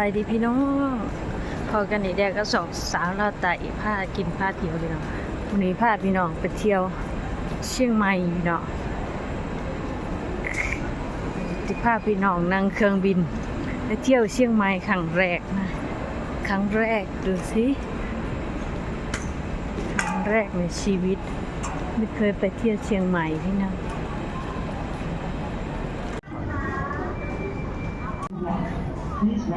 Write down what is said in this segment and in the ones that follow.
ายดีพี่น้องพอกันนี่แดกก็สองสาวลาวไต่ผ้ากินผ้าเที่ยวพี่น้องวันนี้พาพี่น้องไปเที่ยว เชียงใหม่พี่น้องที่พาพี่น้องนั่งเครื่องบินไปเที่ยวเชียงใหม่ครั้งแรกนะครั้งแรกดูสิครั้งแรกในชีวิต ไม่เคยไปเที่ยวเชียงใหม่พี่น้อง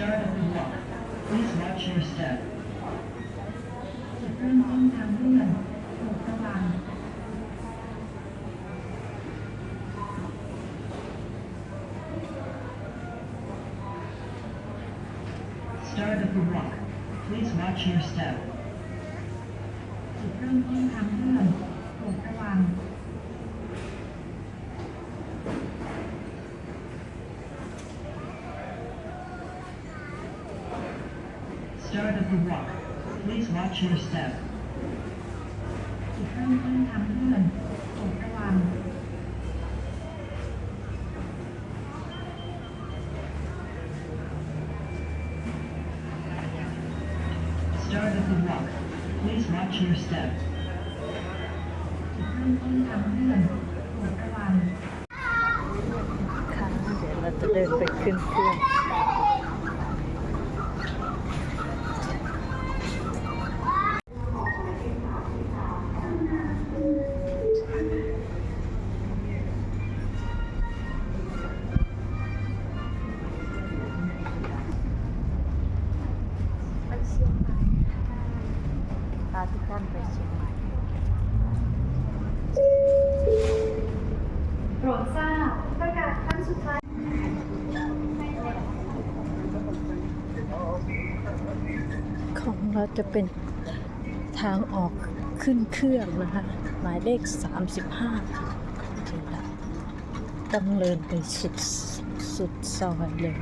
Start at the rock. Please watch your step. จุดเริ่มต้นทางเลื่อนสู่สว่าง Start at the rock. Please watch your step. จุดเริ่มต้นทางเลื่อนสู่สว่าง Please watch your step. จุดเริ่มต้นทางเลื่อนสู่สว่าง Start at the rock. Please watch your step. จุดเริ่มต้นทางเลื่อนสู่สว่างค่ะเดี๋ยวเราจะเดินไปขึ้นเครื่องาทุกท่านไปเชียงใหม่โปรดทราบประกาศครั้งสุดท้ายของเราจะเป็นทางออกขึ้นเครื่องนะคะหมายเลข 35ถึงแล้วต้องเดินไปสุดสุดซอยเลย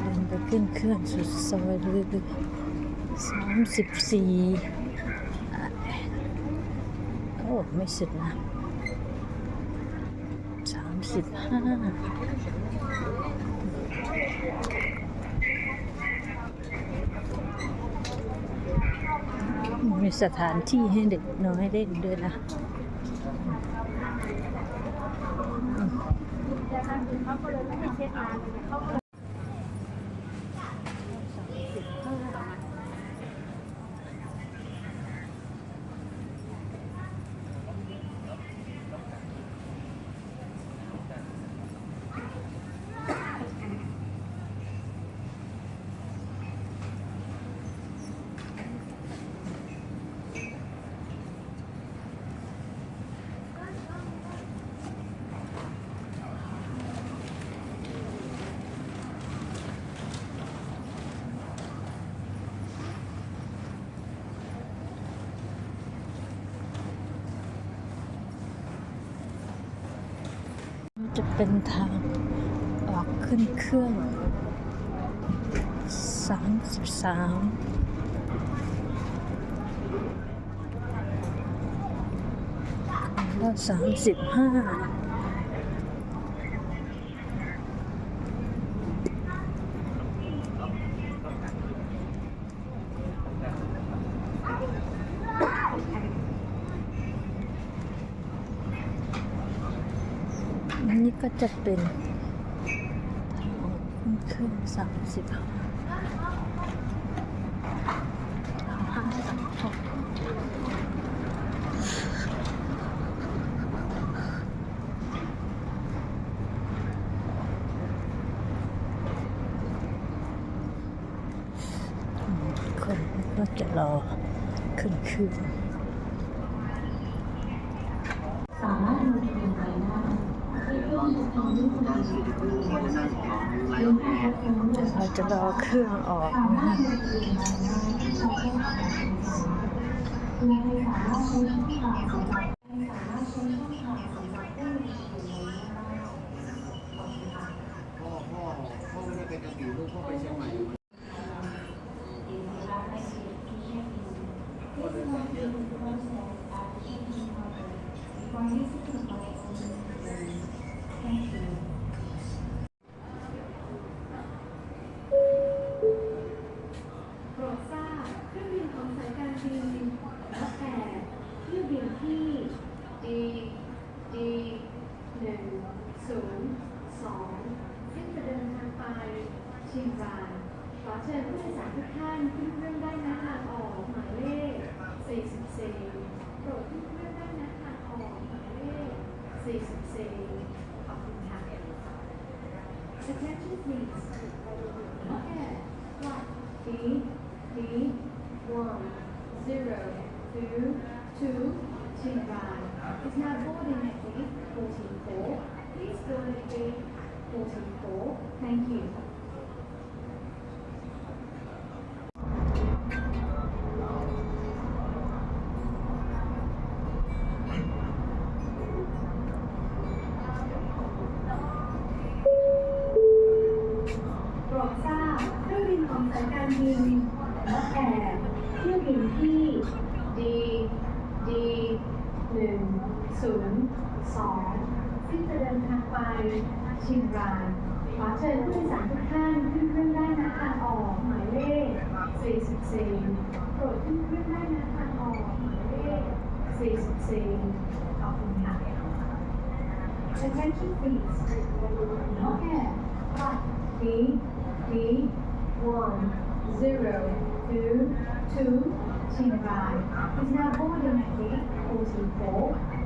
เดินไปขึ้นเครื่องสุดซอยเลย สามสิบสี่โอ้ ไม่สุดนะสามสิบห้ามีสถานที่ให้เด็กน้อยเล่นด้วยนะ จะเป็นทางออกขึ้นเครื่อง33แล้ว35 นี้ก็จะเป็นขึ้นสามสิบห้าคนก็จะรอขึ้นขึ้น เรื่องการรับรู้เราจะรอเครื่องออกสานะมารถคะลงทะเบียนไปได้ที่ช่องทาเพื่อให้สามรถใช้ช่องทางสำหรับให้สามารถใช้ช่องทางสำหรับผู้มีสิทธิ์ในนี้ได้ขอบคุณค่ะ พ่อพ่อพ่อไม่ได้ไปกระบี่ลูกพ่อไปเชียงใหม่ โปรดทราบเครื่องบินของสายการบินนกแอร์เที่ยวบินที่ D D หนึ่งศูนย์สองซึ่งจะเดินทางไปเชียงรายขอเชิญผู้โดยสารทุกท่านขึ้นเครื่องได้ณทางออกหมายเลข 44 โปรดขึ้นเครื่องได้ณทางออกหมายเลข 44 ขอบคุณค่ะ Attention please. Okay. Flight B B one zero two two Chiang Rai is now boarding at gate fourteen four. Please go at gate fourteen four. Thank you. ที่จะเดินทางไปชิงรายขอเชิญผู้โดยสารทุกท่านขึ้นเครื่องได้นะทางออกหมายเลข 44โปรดขึ้นเครื่องได้นะทางออกหมายเลข 44 ขอบคุณค่ะ Attention please. Okay. Five, three, three, one, zero, two, two, Chiang Rai. Is now boarding at gate 44.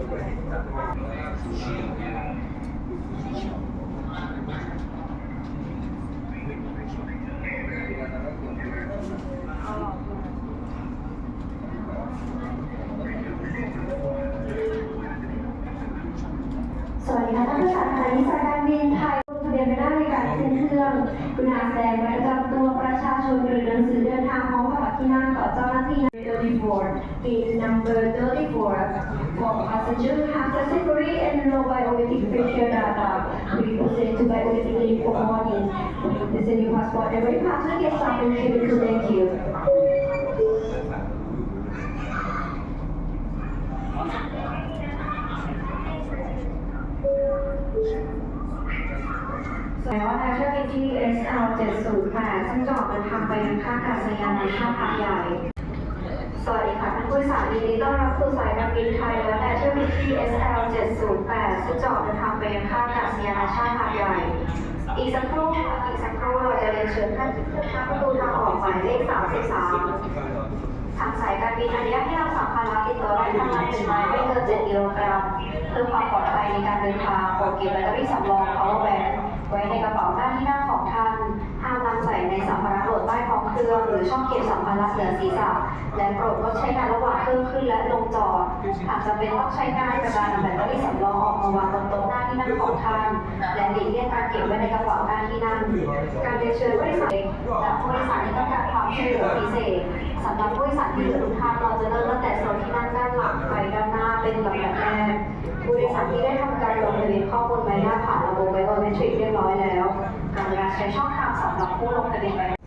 สวัสดีค่ะท่านผู้โดยสารนีสการบินไทยลงทะเบียนไปได้ในการขึ้นเครื่องคุณอาแสดงใบประจำตัวประชาชนหรือหนังสือเดินทางพร้อมกับที่นั่งต่อเจ้าหน้าที่ 34 in number 34 for passenger have category and no biometric facial data we proceed to biometric link for boarding Listen your passport every passenger gets up and to thank you แสดงว่าทางเที่ยวบินที่ SL 708ซึ่งจออกเดินทางไปยังท่าอากาศยานนานาชาติหาใหญ่ วัสดีค่ะท่านผู้โดยสารยินดีต้อนรับสู่สายการบินไทยและแต่เที่ยวบินที่ SL 708ซึ่งจะออกเดินทางไปยังท่าอากาศยานนาชาติหาดใหญ่ อีกสักครู่ค่ะอีกสักครู่เราจะเรียนเชิญท่านขึ้นทางประตูทางออกหมายเลข33ทางสายการบินอนุญาตให้เราสัมภาระติดตัวได้ทั้งหมดหนึ่งไม้ไม่เกิน7กิโลกรัมเพื่อความปลอดภัยในการเดินทางโปรดเก็บแบตเตอรี่สำรอง power bank ไว้ในกระเป๋าหน้าที่นั่ง รื่องหรือช่องเก็บสัมภาระเหนือศีรษะและโปรดงดใช้งานระหว่างเครื่องขึ้นและลงจอดหากจำเป็นต้องใช้งานกระดานำแบตเตอรี่สำรองออกมาวางบนโต๊ะหน้าที่นั่งของท่านและหลีกเลี่ยงการเก็บไว้ในกระเป๋าหน้าที่นั่งการเรียนเชิญผู้โดยสารและผู้โดยสารที่ต้องการความช่วยเหลือพิเศษสำหรับผู้โดยสารที่อยู่ทุกท่านเราจะเริ่มตั้งแต่โซนที่นั่งด้านหลังไปด้านหน้าเป็นลำดับแรกผู้โดยสารที่ได้ทำการลงทะเบียนข้อมูลใบหน้าผ่านระบบไบโอเมตริกเรียบร้อยแล้วการใช้ช่องทางสำหรับผู้ลงทะเบียน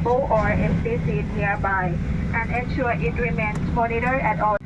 table or empty seat nearby. And ensure it remains monitored at all